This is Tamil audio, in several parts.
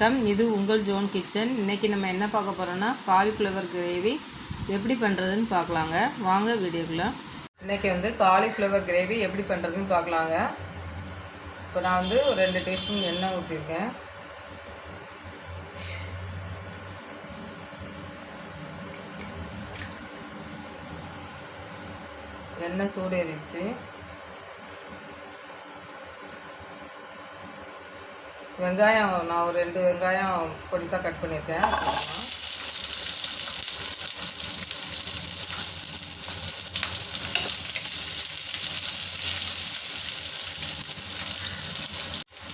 வணக்கம். இது உங்கள் ஜோன் கிச்சன். இன்றைக்கி நம்ம என்ன பார்க்க போகிறோன்னா காலிஃப்ளவர் கிரேவி எப்படி பண்ணுறதுன்னு பார்க்கலாங்க. வாங்க வீடியோக்குள்ளே. இன்றைக்கி வந்து காலிஃப்ளவர் கிரேவி எப்படி பண்ணுறதுன்னு பார்க்கலாங்க. இப்போ நான் வந்து ஒரு ரெண்டு டீஸ்பூன் எண்ணெய் ஊற்றிருக்கேன் எண்ணெய் சூடேறிடுச்சு. வெங்காயம் நான் ஒரு ரெண்டு வெங்காயம் பொடிசாக கட் பண்ணியிருக்கேன்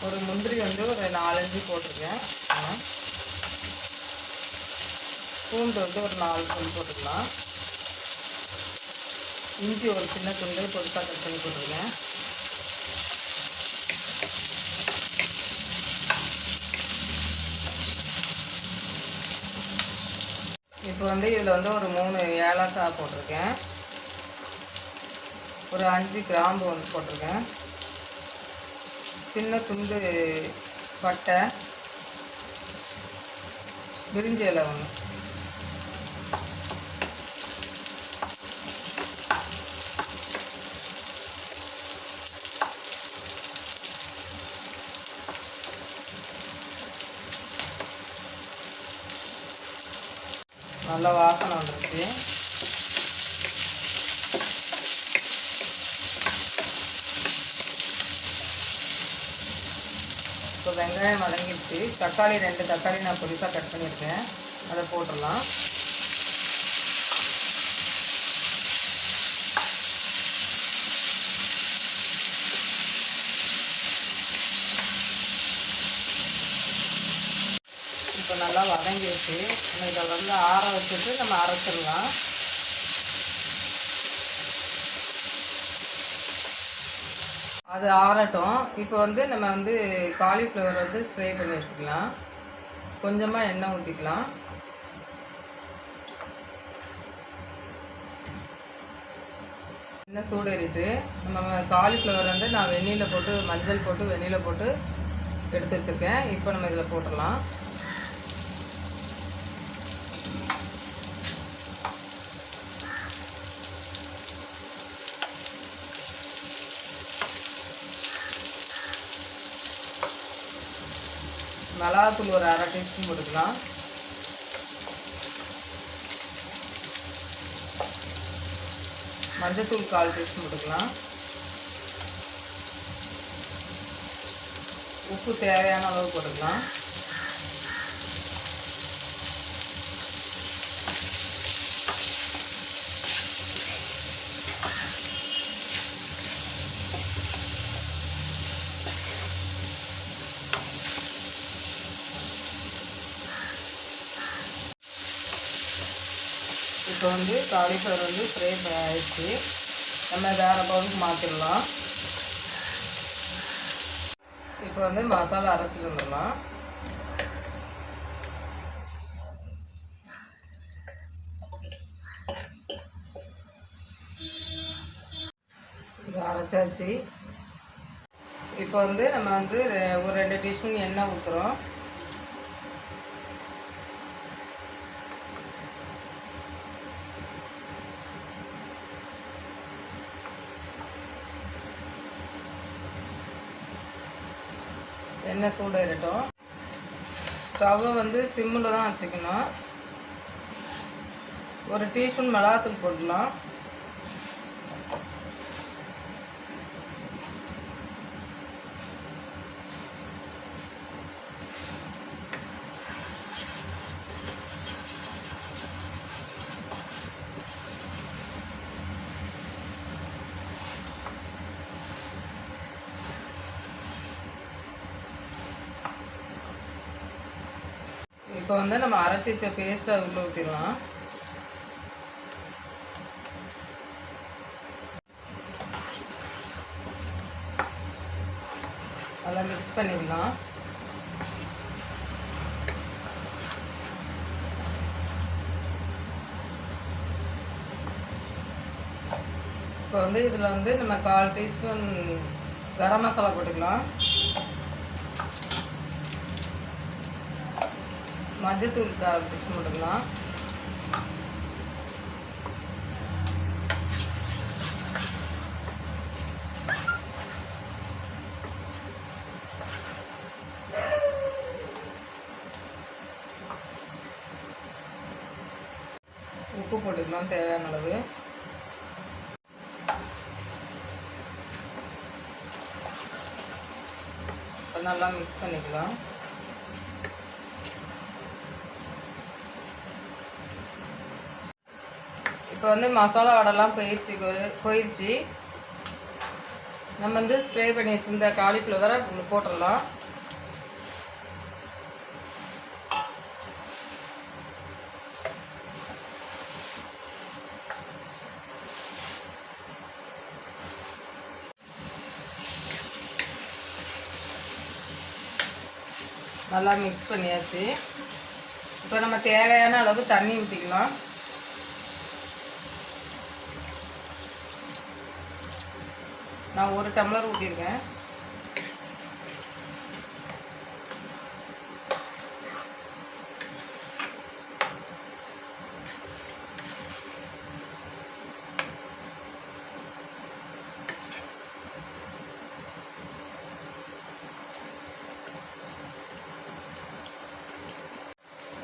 ஒரு முந்திரி வந்து ஒரு நாலஞ்சு போட்டிருக்கேன். பூண்டு வந்து ஒரு நாலு பூண்டு போட்டுக்கலாம். இஞ்சி ஒரு சின்ன துண்டு பொடிசாக கட் பண்ணி போட்டிருக்கேன். இப்போ வந்து இதில் வந்து ஒரு மூணு ஏலக்காய் போட்டிருக்கேன். ஒரு அஞ்சு கிராம்பு ஒன்று போட்டிருக்கேன். சின்ன துண்டு பட்டை. பிரிஞ்சி இலை ஒன்று நல்ல வாசனை வந்துருச்சு. இப்போ வெங்காயம் வதங்கிடுச்சு. தக்காளி ரெண்டு தக்காளி நான் பொடிசாக கட் பண்ணியிருக்கேன். அதை போட்டுடலாம் இப்போ நல்லா நம்ம இதை வந்து ஆற வச்சுட்டு நம்ம அரைச்சிடலாம். அது ஆறட்டும். இப்போ வந்து நம்ம வந்து காலிஃப்ளவர் வந்து ஸ்ப்ரே பண்ணி வச்சுக்கலாம். கொஞ்சமாக எண்ணெய் ஊற்றிக்கலாம் எண்ணெய் சூடேறிட்டு நம்ம காலிஃப்ளவர் வந்து நான் வெந்நீரில் போட்டு மஞ்சள் போட்டு வெந்நீரில் போட்டு எடுத்து வச்சுருக்கேன். இப்போ நம்ம இதில் போட்டுடலாம். மிளகாத்தூள் ஒரு அரை டீஸ்பூன் போட்டுக்கலாம். மஞ்சத்தூள் கால் டீஸ்பூன் போட்டுக்கலாம். உப்பு தேவையான அளவு போட்டுக்கலாம். இப்போ வந்து காலிஃப்ளவர் வந்து ஃப்ரை ஆயிடுச்சு. நம்ம வேறு பவுலுக்கு மாற்றிடலாம் இப்போ வந்து மசாலா அரைச்சிட்டு வந்துடலாம். இது அரைச்சாச்சு. இப்போ வந்து நம்ம வந்து ஒரு ரெண்டு டீஸ்பூன் எண்ணெய் ஊற்றுறோம் எண்ணெய் சூடாயிரட்டும் ஸ்டவ்வை வந்து சிம்மில் தான் வச்சுக்கணும். ஒரு டீஸ்பூன் மிளகாத்தூள் போடலாம் இப்போ வந்து நம்ம அரைச்சி வச்ச பேஸ்ட்டை உள்ள ஊற்றிடலாம் நல்லா மிக்ஸ் பண்ணிடலாம். இப்போ வந்து இதில் வந்து நம்ம கால் டீஸ்பூன் கரம் மசாலா போட்டுக்கலாம். மஞ்சத்தூள் கால் டீஸ்பூன் போட்டுக்கலாம். உப்பு போட்டுக்கலாம் தேவையான அளவு. நல்லா மிக்ஸ் பண்ணிக்கலாம். இப்போ வந்து மசாலா வடைலாம் போயிடுச்சு கொ- போயிடுச்சு. நம்ம வந்து ஸ்ப்ரே பண்ணி வச்சுருந்த காலிஃப்ளவரை போட்டுடலாம். நல்லா மிக்ஸ் பண்ணியாச்சு. இப்போ நம்ம தேவையான அளவு தண்ணி ஊற்றிக்கலாம் நான் ஒரு டம்ளர் ஊற்றிருக்கேன்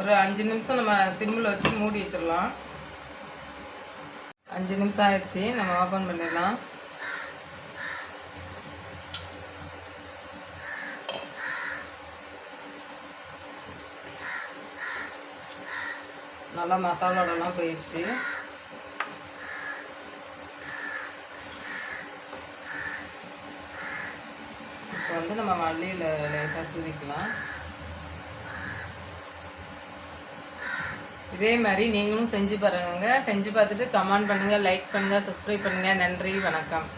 ஒரு அஞ்சு நிமிஷம் நம்ம சிம்மில் வச்சு மூடி வச்சிடலாம். அஞ்சு நிமிஷம் ஆயிடுச்சு நம்ம ஓப்பன் பண்ணிடலாம். நல்லா மசாலாடெல்லாம் போயிடுச்சு. இப்போ வந்து நம்ம மல்லியில் லேசாக தூவிக்கலாம். இதே மாதிரி நீங்களும் செஞ்சு பாருங்க. செஞ்சு பார்த்துட்டு கமெண்ட் பண்ணுங்கள் லைக் பண்ணுங்கள் சப்ஸ்கிரைப் பண்ணுங்கள் நன்றி வணக்கம்.